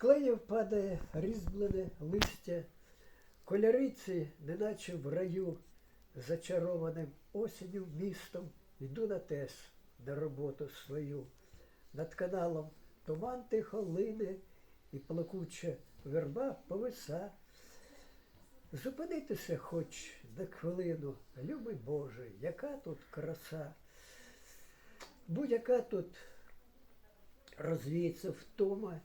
клеїв падає різьблене листя, кольориці, неначе в раю, зачарованим осінню містом, йду на тес на роботу свою. Над каналом туман тихо лине і плакуча верба повиса. Зупинитися хоч на хвилину, любий Боже, яка тут краса. Будь-яка тут розвіється втома,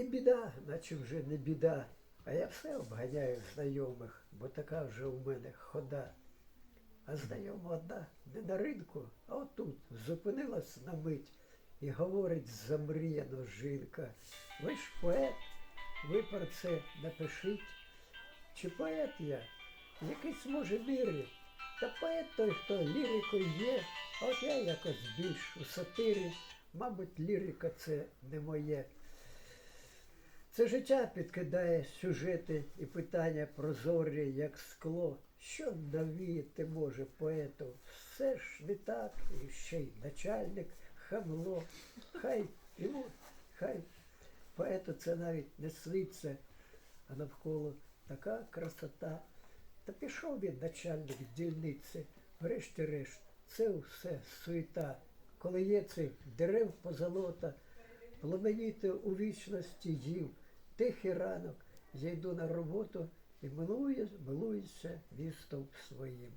і біда, наче вже не біда, а я все обганяю знайомих, бо така вже у мене хода. А знайома одна не на ринку, а отут зупинилась на мить і говорить замріяно жінка. Ви ж поет, ви про це напишіть. Чи поет я? В якійсь може мірі. Та поет той, хто лірикою є, а от я якось більш у сатирі. Мабуть, лірика це не моє. Це життя підкидає сюжети і питання прозорі, як скло. Що навіяти може поету? Все ж не так, і ще й начальник, хамло. Хай йому, хай поету це навіть не сниться, а навколо така красота. Та пішов він начальник дільниці, врешті-решт, це все суета. Коли є цих дерев позолота, пламеніти у вічності їв, тихий ранок, я на роботу і милує, милуюся містом своїм.